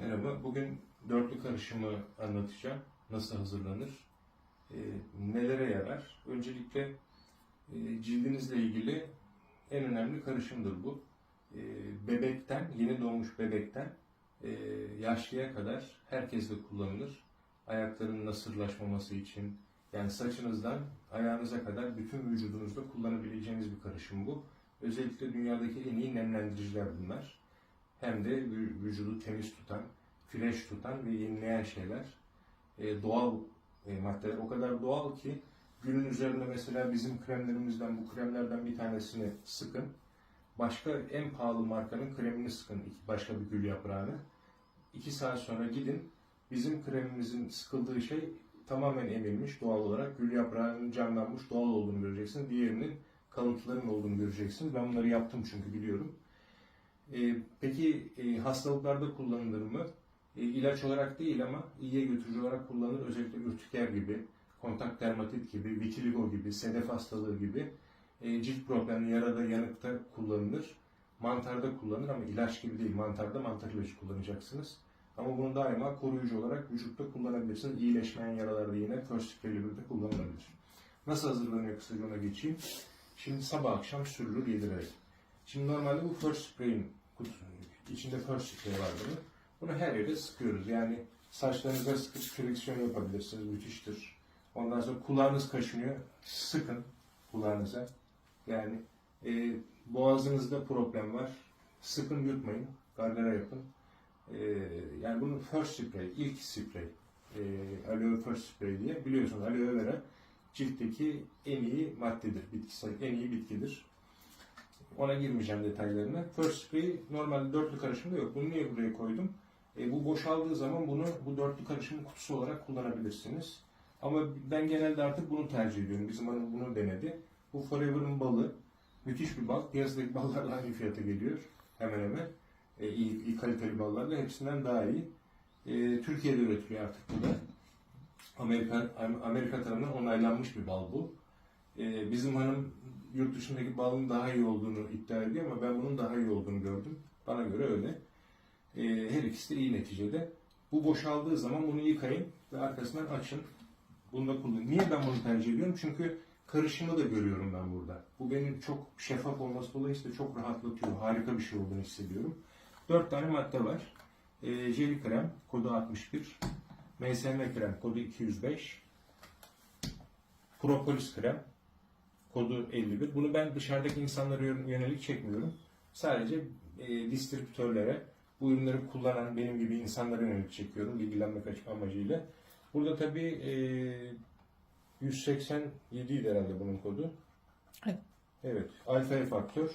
Merhaba, bugün dörtlü karışımı anlatacağım. Nasıl hazırlanır, e, nelere yarar? Öncelikle e, cildinizle ilgili en önemli karışımdır bu. E, bebekten, yeni doğmuş bebekten e, yaşlıya kadar herkes de kullanılır. Ayakların nasırlaşmaması için, yani saçınızdan ayağınıza kadar bütün vücudunuzda kullanabileceğiniz bir karışım bu. Özellikle dünyadaki en iyi nemlendiriciler bunlar. Hem de vü- vücudu temiz tutan, fresh tutan ve yenileyen şeyler. E, doğal e, maddeler. O kadar doğal ki günün üzerinde mesela bizim kremlerimizden, bu kremlerden bir tanesini sıkın. Başka en pahalı markanın kremini sıkın, başka bir gül yaprağını. İki saat sonra gidin, bizim kremimizin sıkıldığı şey tamamen emilmiş doğal olarak. Gül yaprağının camlanmış doğal olduğunu göreceksiniz. Diğerinin kalıntıların olduğunu göreceksiniz. Ben bunları yaptım çünkü biliyorum. E, peki e, hastalıklarda kullanılır mı? E, ilaç olarak değil ama iyiye götürücü olarak kullanılır. Özellikle ürtiker gibi, kontak dermatit gibi, vitiligo gibi, sedef hastalığı gibi e, cilt problemi, yarada, yanıkta kullanılır. Mantarda kullanılır ama ilaç gibi değil. Mantarda mantar ilacı kullanacaksınız. Ama bunu daima koruyucu olarak vücutta kullanabilirsiniz. İyileşmeyen yaralarda yine first birlikte kullanılabilir. Nasıl hazırlanıyor kısaca ona geçeyim. Şimdi sabah akşam sürülür yedirerek. Şimdi normalde bu first spray'in içinde spray var bunun. Bunu her yere sıkıyoruz. Yani saçlarınıza sıkıp friksiyon yapabilirsiniz. Müthiştir. Ondan sonra kulağınız kaşınıyor. Sıkın kulağınıza. Yani e, boğazınızda problem var. Sıkın yutmayın. Gargara yapın. E, yani bunun first spray, ilk sprey. E, aloe first spray diye. Biliyorsunuz aloe vera ciltteki en iyi maddedir. Bitkisel en iyi bitkidir. Ona girmeyeceğim detaylarına. First spray normalde dörtlü karışımda yok. Bunu niye buraya koydum? E, bu boşaldığı zaman bunu bu dörtlü karışımın kutusu olarak kullanabilirsiniz. Ama ben genelde artık bunu tercih ediyorum. Bizim hanım bunu denedi. Bu Forever'ın balı. Müthiş bir bal. Piyasadaki ballarla aynı fiyata geliyor. Hemen hemen. E, iyi, iyi kaliteli ballarla hepsinden daha iyi. E, Türkiye'de üretiliyor artık bu da. Amerika, Amerika tarafından onaylanmış bir bal bu. E, bizim hanım yurt dışındaki balın daha iyi olduğunu iddia ediyor ama ben bunun daha iyi olduğunu gördüm. Bana göre öyle. E, her ikisi de iyi neticede. Bu boşaldığı zaman bunu yıkayın ve arkasından açın. Bunu da kullanın. Niye ben bunu tercih ediyorum? Çünkü karışımı da görüyorum ben burada. Bu benim çok şeffaf olması dolayısıyla çok rahatlatıyor. Harika bir şey olduğunu hissediyorum. Dört tane madde var. E, jeli krem kodu 61. MSM krem kodu 205. Propolis krem kodu 51. Bunu ben dışarıdaki insanlara yönelik çekmiyorum. Sadece e, distribütörlere, bu ürünleri kullanan benim gibi insanlara yönelik çekiyorum bilgilenmek açık amacıyla. Burada tabii e, 187 idi herhalde bunun kodu. Evet. Evet. Alfa faktör.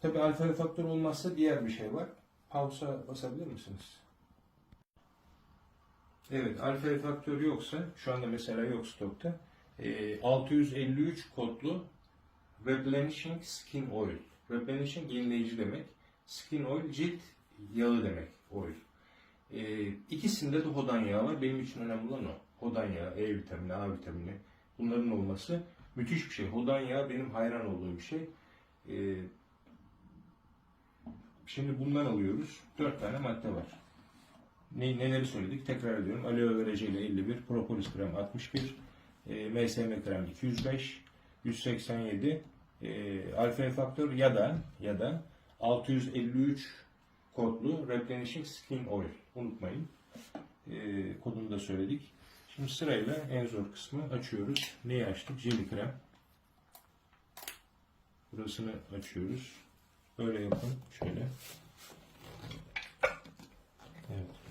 Tabii alfa faktör olmazsa diğer bir şey var. Pausa basabilir misiniz? Evet, alfa faktör yoksa, şu anda mesela yok stokta. E, 653 kodlu Replenishing Skin Oil. Replenishing yenileyici demek. Skin Oil cilt yağı demek. Oil. E, ikisinde de hodan yağı var. Benim için önemli olan o. Hodan yağı, E vitamini, A vitamini bunların olması müthiş bir şey. Hodan yağı benim hayran olduğum bir şey. E, şimdi bundan alıyoruz. Dört tane madde var. Ne, neleri söyledik? Tekrar ediyorum. Aloe vera jeli 51, propolis krem 61, e, MSM krem 205, 187, e, alfa faktör ya da ya da 653 kodlu Replenishing Skin Oil. Unutmayın. E, kodunu da söyledik. Şimdi sırayla en zor kısmı açıyoruz. Neyi açtık? Jeli krem. Burasını açıyoruz. Böyle yapın. Şöyle. Evet.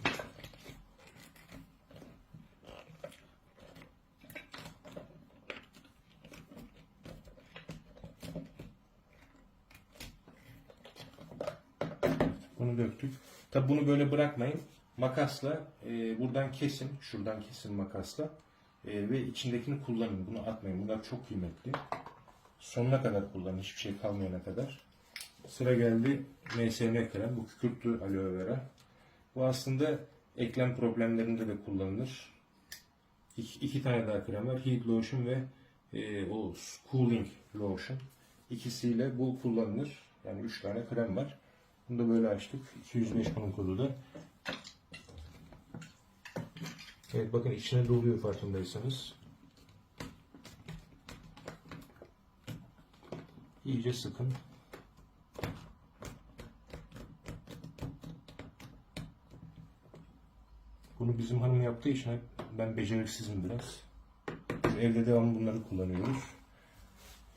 Bunu döktük. Tabi bunu böyle bırakmayın. Makasla e, buradan kesin. Şuradan kesin makasla. E, ve içindekini kullanın. Bunu atmayın. Bunlar çok kıymetli. Sonuna kadar kullanın. Hiçbir şey kalmayana kadar. Sıra geldi MSM krem. Bu kükürtlü aloe vera. Bu aslında eklem problemlerinde de kullanılır. İki, iki tane daha krem var. Heat lotion ve e, o cooling lotion. İkisiyle bu kullanılır. Yani üç tane krem var. Bunu da böyle açtık. 205 bunun kodu da. Evet bakın içine doluyor farkındaysanız. İyice sıkın. Bunu bizim hanım yaptığı için ben beceriksizim biraz. Evde devamlı bunları kullanıyoruz.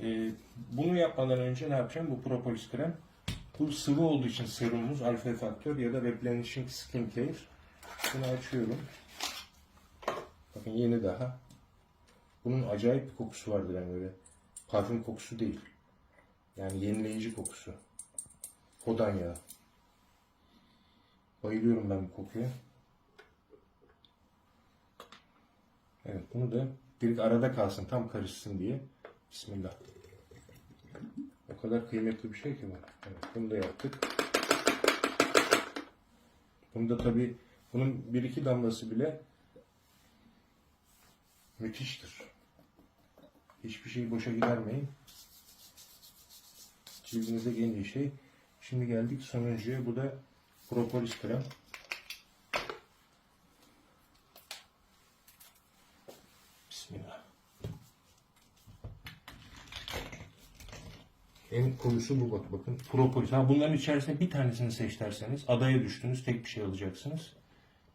Ee, bunu yapmadan önce ne yapacağım? Bu propolis krem. Bu sıvı olduğu için serumumuz alfa faktör ya da replenishing skin care. Bunu açıyorum. Bakın yeni daha. Bunun acayip bir kokusu vardır yani böyle. Parfüm kokusu değil. Yani yenileyici kokusu. Kodan yağı. Bayılıyorum ben bu kokuya. Evet bunu da direkt arada kalsın tam karışsın diye. Bismillah. Kadar kıymetli bir şey ki bu. Evet bunu da yaptık. Bunu da tabi bunun bir iki damlası bile müthiştir. Hiçbir şeyi boşa gidermeyin. Cildinize en şey. Şimdi geldik sonuncuya. Bu da propolis krem. Bismillah. En koyusu bu bak bakın. Propolis. Ha bunların içerisinde bir tanesini seç derseniz adaya düştünüz tek bir şey alacaksınız.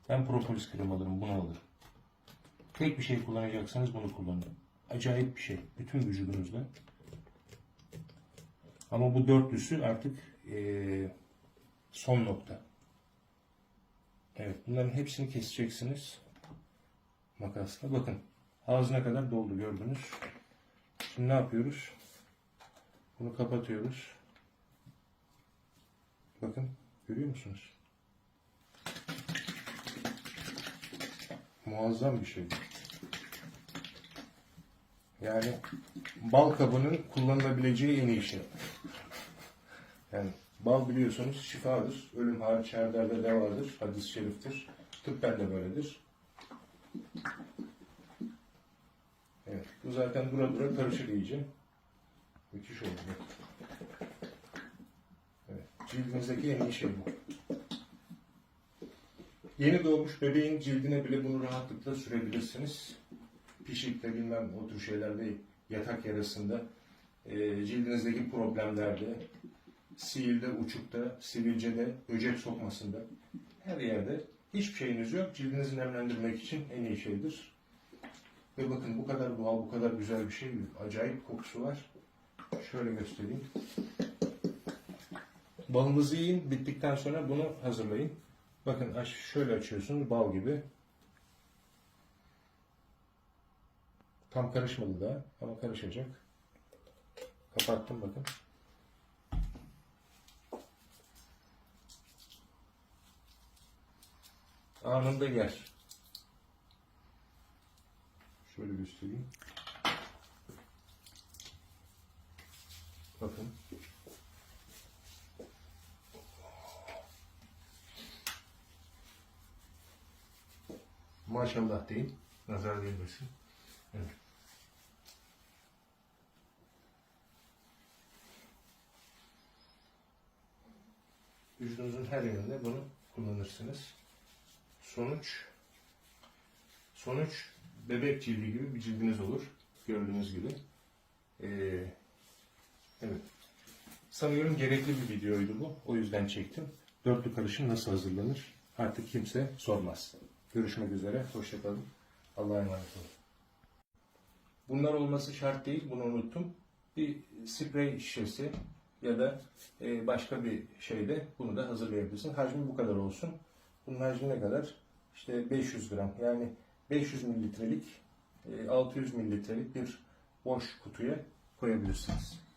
Ben propolis krem alırım bunu alırım. Tek bir şey kullanacaksanız bunu kullanın. Acayip bir şey. Bütün vücudunuzda. Ama bu dörtlüsü artık eee, son nokta. Evet bunların hepsini keseceksiniz. Makasla. Bakın ağzına kadar doldu gördünüz. Şimdi ne yapıyoruz? Bunu kapatıyoruz. Bakın görüyor musunuz? Muazzam bir şey. Yani bal kabının kullanılabileceği en iyi şey. Yani bal biliyorsunuz şifadır. Ölüm hariç her derde devadır. Hadis-i şeriftir. Tıbben de böyledir. Evet. Bu zaten dura dura karışır iyice. Müthiş oldu. Evet. Cildinizdeki en iyi şey bu. Yeni doğmuş bebeğin cildine bile bunu rahatlıkla sürebilirsiniz. Pişikte bilmem o tür şeylerde yatak yarasında e, cildinizdeki problemlerde siilde, uçukta, sivilcede, böcek sokmasında her yerde hiçbir şeyiniz yok. Cildinizi nemlendirmek için en iyi şeydir. Ve bakın bu kadar doğal, bu kadar güzel bir şey. Acayip kokusu var. Şöyle göstereyim. Balınızı yiyin. Bittikten sonra bunu hazırlayın. Bakın şöyle açıyorsunuz bal gibi. Tam karışmadı daha ama karışacak. Kapattım bakın. Anında yer. Şöyle göstereyim. Bakın. Maşallah deyin. Nazar değmesin. Evet. Vücudunuzun her yerinde bunu kullanırsınız. Sonuç sonuç bebek cildi gibi bir cildiniz olur. Gördüğünüz gibi. Ee, evet. Sanıyorum gerekli bir videoydu bu. O yüzden çektim. Dörtlü karışım nasıl hazırlanır? Artık kimse sormaz. Görüşmek üzere. Hoşçakalın. Allah'a emanet olun. Bunlar olması şart değil. Bunu unuttum. Bir sprey şişesi ya da e, başka bir şeyde bunu da hazırlayabilirsin. Hacmi bu kadar olsun. Bunun hacmi ne kadar? İşte 500 gram. Yani 500 mililitrelik, e, 600 mililitrelik bir boş kutuya koyabilirsiniz.